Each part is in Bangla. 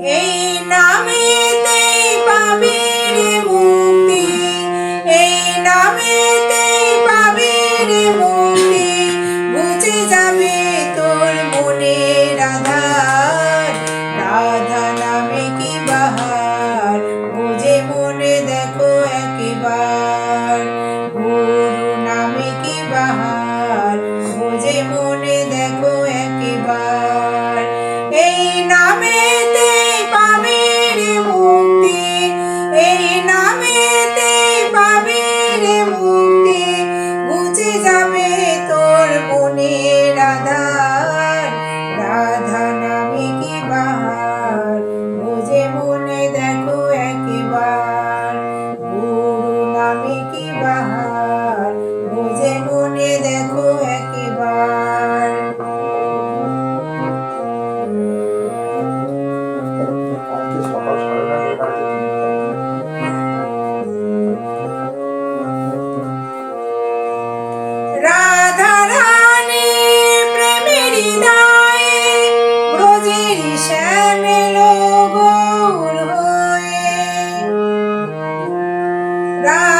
এই নামে পাবে রে মুক্তি এই নামে পাবে মুক্তি। আমার ভালো লাগে রাতে রাধা রানী প্রেমের দায়ে ব্রজের শ্যামের গৌর হয়ে। রাধা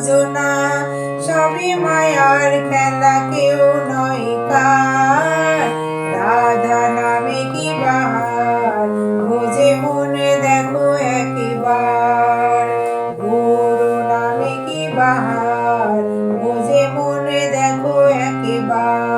বোঝো না সবই মায়ার খেলা, কেউ নয় কার। রাধা নামে কি বাহার, বোঝে মনে দেখো একবার। গুরু নামে কি বাহার, বোঝে মনে দেখো একবার।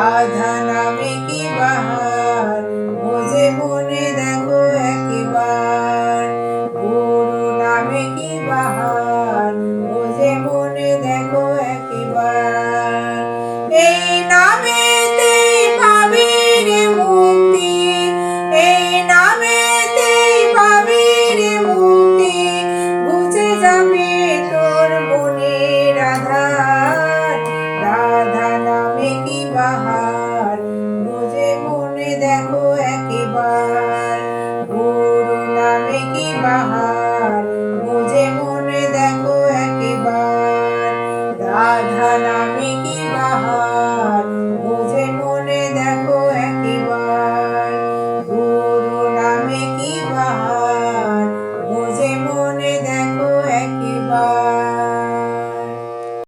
राधन Mahana.